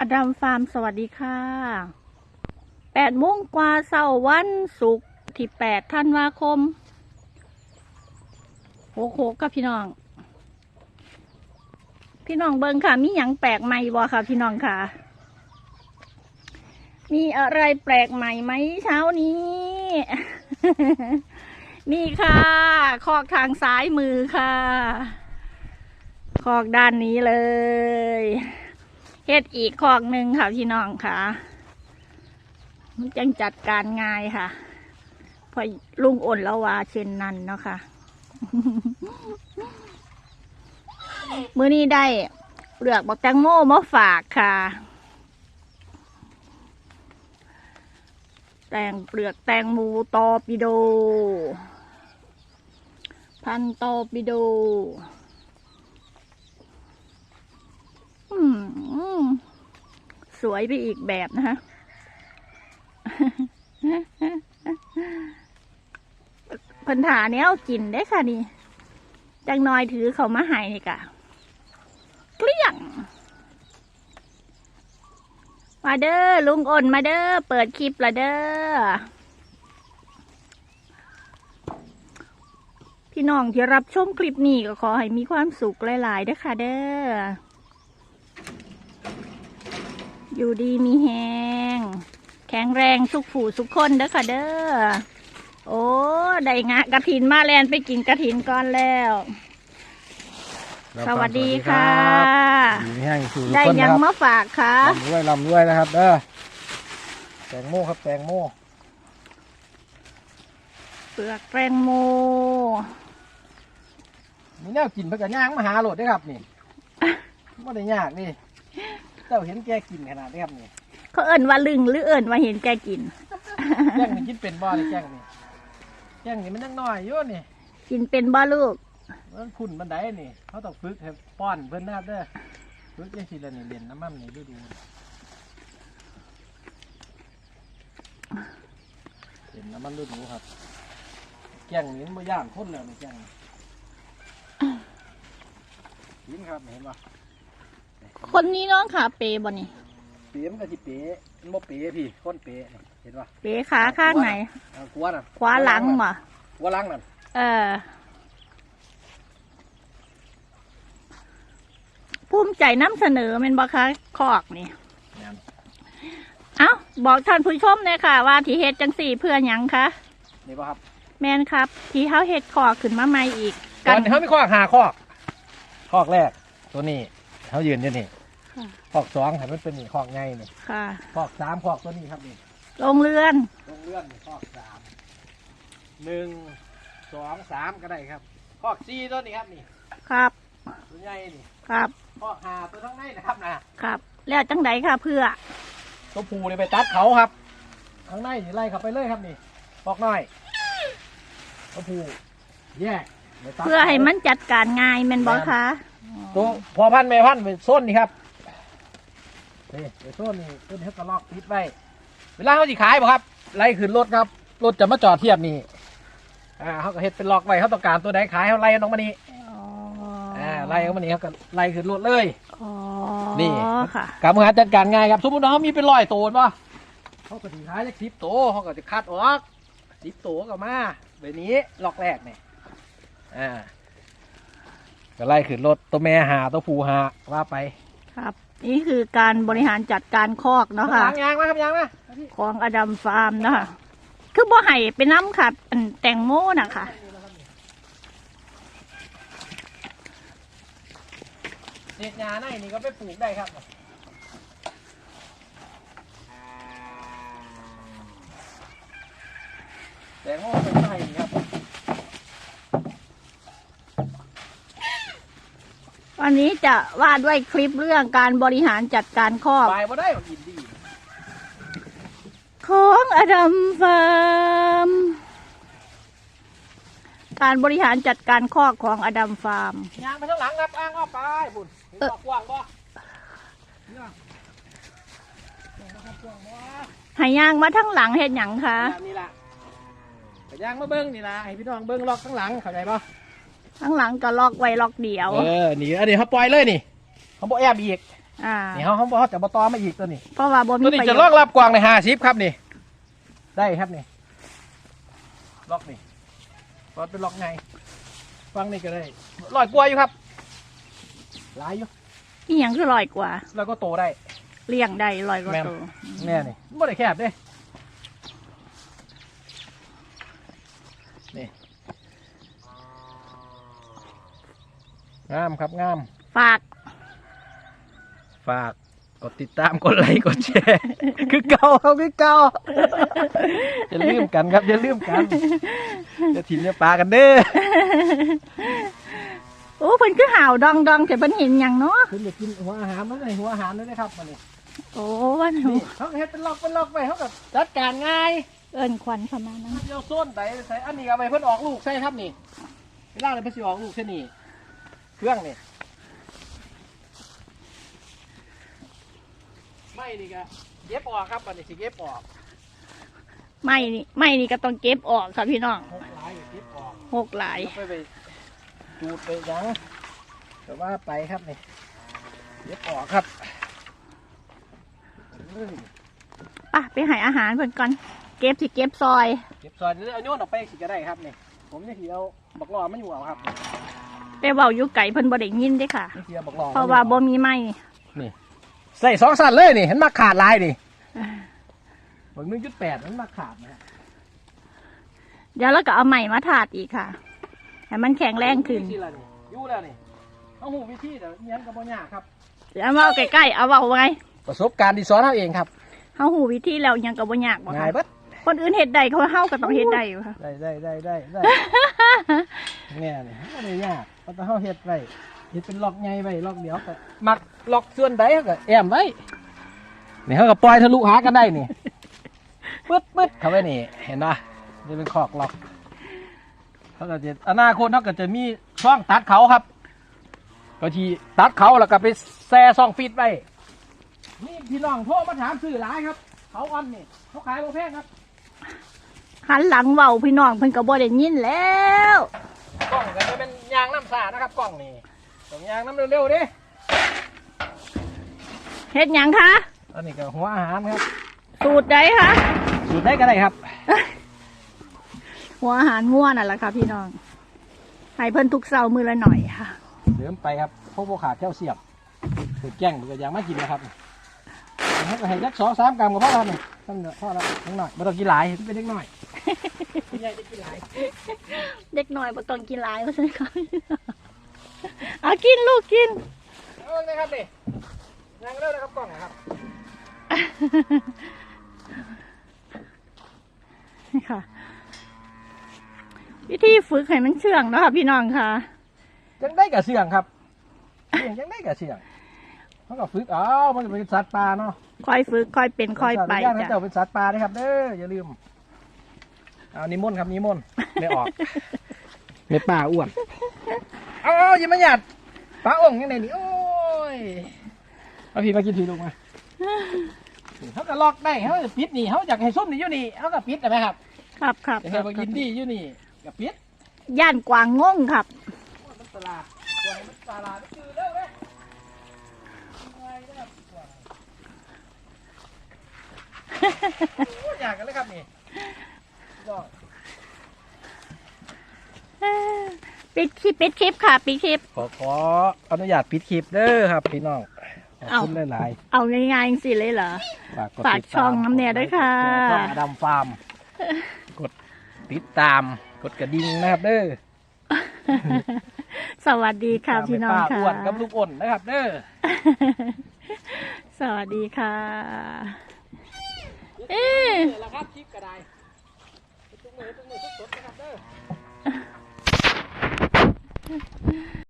อดัมฟาร์มสวัสดีค่ะ แปดโมงกว่าเสาร์วันศุกร์ที่แปดธันวาคมโหโหกับพี่น้อง พี่น้องเบิงค่ะ มีหยังแปลกใหม่บ่ค่ะ พี่น้องค่ะ มีอะไรแปลกใหม่ไหมเช้านี้ นี่ค่ะ คอกทางซ้ายมือค่ะ คอกด้านนี้เลย เฮ็ดอีกคอกหนึ่งค่ะพี่น้องค่ะ มันจังจัดการง่ายค่ะ พอลุงอ่นแล้วว่าเช่นนั้นเนาะค่ะ มื้อนี้ได้เปลือกบักแตงโมมาฝากค่ะ แตงเปลือกแตงโมตอปิโด พันตอปิโด อืม สวยไปอีกแบบนะคะพันถาเนี้ยเอากินได้ค่ะนี่จังน้อยถือเขามาให้นี่กะเกลี้ยง มาเด้อลุงอ่นมาเด้อเปิดคลิปละเด้อพี่น้องที่รับชมคลิปนี้ก็ขอให้มีความสุขหลายๆด้อค่ะเด้อ อยู่ดีมีแหงแข็งแรงสุขผูสุขคนเด้อค่ะเด้อ โอ้ได้งะกระถินมาแลนไปกินกระถินก่อนแล้ว สวัสดีค่ะดีแห้งสู่ทุกได้คนยังนะครับมาฝากค่ะ ลำด้วยลำด้วยนะครับเด้อแตงโมครับแตงโมเปลือกแตงโม มีแนวกินเพื่อกย่างมาหาโหลดได้อครับนี่ไม่ได้ยากนี่ เจ้าเห็นแกกินขนาดนี้ครับนี่เขาเอิ่นว่าลึงหรือเอิ่นว่าเห็นแกกิน แจ้งนี่กินเป็นบ่เลยแจ้งนี่แจ้งนี่มันยังน้อยอยู่นี่กินเป็นบ่ลูก มันขุ่นบันไดนี่เขาต้องฝึกให้ป้อนเพิ่นนะครับเด้อฝึกยังสิละนี่เล่นน้ำมันนี่ดูดูเล่นน้ำมันดูดูครับแจ้งนี่มันบ่ย่างคนแล้วนี่แจ้งนี่กินครับเห็นปะ คนนี้น้องขาเปบ่นี่ เป๋มันก็สิเป๋มันบ่เป๋พี่คนเป๋นี่เห็นปะเปขาข้างไหน เอากลัวน่ะขวาหลังบ่กลัวหลังนั่นเออ ภูมิใจนำเสนอแมันบ่คะคอกนี่ นั่นเอ้า บอกท่านผู้ชมเลยค่ะ ว่าที่เฮ็ดจังสี่เพื่อหยังคะ นี่ป่ะครับแมนครับ ที่เขาเฮ็ดคอกขึ้นมาใหม่อีก ตอนนี้เขามีคอกหาคอกคอกแรก ตัวนี้ เขายืนอยู่นี่ค่ะคอกสองให้มันเป็นนี่คอกไงนี่ค่ะ คอกสามคอกตัวนี้ครับนี่ลงเรือนลงเลื่อนนี่คอกสามหนึ่งสองสามก็ได้ครับคอกสี่ตัวนี้ครับนี่ครับตัวใหญ่นี่ครับคอกหาตัวทั้งในนะครับนะครับ แล้วจังไดค่ะเพื่อตัวผูนี่ไปตัดเขาครับข้างในนี่ไล่เข้าไปเลยครับนี่คอกน้อยตัวผูแยกไปตัด เพื่อให้มันจัดการง่ายแมันบอคะตัวพอพันธุ์แม่พันธุ์เป็นส้นนี่ครับนี่เป็นส้นนี่ต้นเฮกระลอกติดไว้เวลาเขาสิขายบ่ครับไล่ขึ้นรถครับรถจะมาจอดเทียบนี่อ่าเขาก็เฮ็ดเป็นล็อกไว้เขาต้องการตัวใดขายเขาไล่น้องมานี่อ๋ออ่าไล่เขามานี่เขาก็ไล่ขึ้นรถเลยอ๋อนี่ค่ะการบริหารจัดการง่ายครับสมมติว่าเขามีเป็นร้อยตัวป่ะเขาก็สิขายจากสิบตัวเขาก็จะคัดออกสิบตัวก็มาแบบนี้ล็อกแรกเนี่ย อ่าก็ไล่ขึ้นรถตัวแม่หาตัวผู้หาว่าไปครับ นี่คือการบริหารจัดการคอกเนาะค่ะ ยางยางมาครับยางมาของอดัมฟาร์มเนาะคะคือบ่ไห่ไปน้ำค่ะอันแตงโมน่ะค่ะเด็ดยาในนี่ก็ไปปลูกได้ครับแตงโมเป็นไส้ครับ วันนี้จะว่าด้วยคลิปเรื่องการบริหารจัดการคอกไปบ่ได้ของอินดี้ของอดัมฟาร์ม การบริหารจัดการคอกของอดัมฟาร์ม ยางไปข้างหลังครับอ้างอ้อไปบุญเห็นเออบอกกว้างบ่เนี่ยกว้างบ่ครับกว้างบ่ใหายางมาทั้งหลังเห็ดหยังคะนี่ล่ะแต่ยางมาเบิ้งนี่ล่ะให้พี่น้องเบิ้งล็อกข้างหลังเข้าใจป่ะ ทั้งหลังก็ล็อกไว้ล็อกเดียว เออนี่อันนี้เขาปล่อยเลยนี่เขาบ่แอบอีกอ่า นี่เขาเขาบอกเขาจะมาต่อมาอีกตัวนี้เพราะว่าบ่มีตัวนี้ประโยจะชลอกน์รับกวางในห้าสิบครับนี่ ได้ครับนี่ล็อกนี่ก็เป็นล็อกไงฟังนี่ก็ได้ลอยกลัวอยู่ครับหลายอยู่อีหยังคือลอยกว่า แล้วก็โตได้ เลี้ยงได้ลอยกว่าแม่นตัวแน่นี่ไม่ได้แคบเด้ งามครับงาม ฝาก ฝากกดติดตามกดไลค์กดแชร์ คือเก่าเขาคือเก่าอย่าลืมกันครับอย่าลืมกันอย่าถิ่มอย่าปลากันเด้อโอ้เพิ่นคือห่าวดองดองแต่เพิ่นเห็นหยังเนาะคุณอยากกินหัวอาหารมั้ยหัวอาหารเลยนะครับมานี่โอ้วันนี่เขาเฮ็ดเป็นล็อกเป็นล็อกไปเขากับจัดการง่ายเอิ้นควันเข้ามานะเดียวโซนใส่ใส่อันนี้เอาไปเพิ่นออกลูกใส่ครับนี่เวลาเลยเพิ่นสิออกลูกใช่นี่ เครื่องนี่ไม่นี่ก็เย็บออกครับอันนี้สิเย็บออกไม่นี่ไม่นี่ก็ต้องเก็บออกค่ะพี่น้องหกหลายเย็บออกหกหลายเอาไปไปจูดไปหยังแต่ว่าไปครับนี่เย็บออกครับเอ้ยป่ะไปให้อาหารเพิ่นก่อน เก็บสิเก็บซอย เก็บซอยนี่เอาโยนออกไปสิก็ได้ครับนี่ผมนี่ทีเอาบักหลอมาอยู่เอาครับ แต่เว้าอยู่ไกลเพิ่นบ่ได้ยินเด้ค่ะนี่ทีเอาบักหลอมเพราะว่าบ่มีไม้ใส่สองสั้นเลยนี่เห็นมาขาดลายนี่บักหนึ่งจุดแปดมันมาขาดนะฮะเดี๋ยวเราก็เอาใหม่มาถาดอีกค่ะให้มันแข็งแรงขึ้นวิธีละนี่อยู่แล้วนี่เอาหูวิธีเดี๋ยวเนี้ยกับบ่ยากครับ เดี๋ยวเอามาเอาใกล้ๆเอาเว้าไว้ประสบการณ์ที่สอนเราเองครับเฮาหูวิธีแล้วยังก็บ่ยากบ่ง่าค่ะยเบัดคนอื่นเฮ็ดได้เขาเฮาก็ต้องเฮ็ดได้อยู่ค่ะ ได้ได้ได้ได้ได้แง่นี่ไม่ได้ยาก เพราะถ้าเฮาเฮ็ดไว้เฮ็ดเป็นล็อกใหญ่ไว้ล็อกเดียวก็มักล็อกส่วนใดเขาก็แอมไว้นี่เขาก็ปล่อยทะลุหากันได้นี่ปึ๊ดปึ๊ดเข้าไปนี่ เห็นป่ะนี่เป็นคอกล็อกเขาก็จะอนาคตเขาก็จะมีช่องตัดเขาครับก็ทีตัดเขาแล้วก็ไปแซ่ซองฟีดไว้นี่พี่น้องโทรมาถามซื้อหลายครับ เขาอันนี่เขาขายบ่แพงครับหันหลังเว้าพี่น้องเพิ่นก็บ่ได้ยินแล้วกล้องก็จะเป็น ยางน้ำสานะครับกล้องนี่ต้องยางน้ำเร็วๆดิเฮ็ดหยังคะ อันนี้ก็หัวอาหารครับสูตรใดคะ สูตรได้ก็ได้ครับ หัวอาหารง่วนน่ะล่ะค่ะพี่น้องให้เพิ่นทุกเช้ามื้อละหน่อยค่ะเดิมไปครับพวกโบขาดแก้วเสียบถูกแจ้งถูกอย่างมากินนะครับให้ก็ให้ยักสองสามกรัมก็พอแล้วนี่ตั้งแต่พอแล้วนิดหน่อยไม่ต้องกินหลายเป็นเล็กหน่อย ใหญ่จะกินหลายเด็กน้อยบ่ต้องกินหลายว่าซั่นค่ะเอากินลูกกินเอาเลยนะครับนี่ยางเร็วนะครับกล้องนะครับนี่ค่ะ วิธีฝึกให้มันเชื่องเนาะค่ะพี่น้องค่ะยังได้กับเสียงครับเสียงยังได้กับเสียงเขาก็ฝึกเอามันจะเป็นสัตว์ป่าเนาะค่อยฝึกค่อยเป็นค่อยไปสัตว์เลี้ยงนะจ้ะเจ้าเป็นสัตว์ป่านะครับเด้ออย่าลืม เอานิมนต์ครับนิมนต์ไม่ออกไม่ป่าอ้วนเอาเอาอย่ามาหยาดป้าองค์ยังไงนี่โอ้ยเอาพี่มากินทีลูกมานี่เขาก็ล็อกได้เขาจะปิดนี่เขาอยากให้ส้มนี่อยู่นี่เขาก็ปิดได้ไหมครับ ครับครับอยากให้มากินดีอยู่นี่ก็ปิดย่านกวางงงครับมันตลาดกวางมันตลาดมันคือเร็วเลยอะไรเนี่ยกวางโอ้ยอยากกันเลยครับนี่ก็ ปิดคลิปปิดคลิปค่ะปิดคลิป ขอขออนุญาตปิดคลิปเด้อครับพี่น้องขอบคุณหลายเอาง่ายๆสิเลยเหรอ ๆฝากกดฝากติดตมช่องน้ำแน่ด้วยค่ะ ช่องอดัมฟาร์มกดติดตาม กดกระดิ่งนะครับเด้อสวัสดีค่ะตามพี่น้องป้าค่ะ อ้วนกับลูกอ่นนะครับเด้อ สวัสดีค่ะ เอ๊ะนี่แหละครับคลิปกระได Yeah.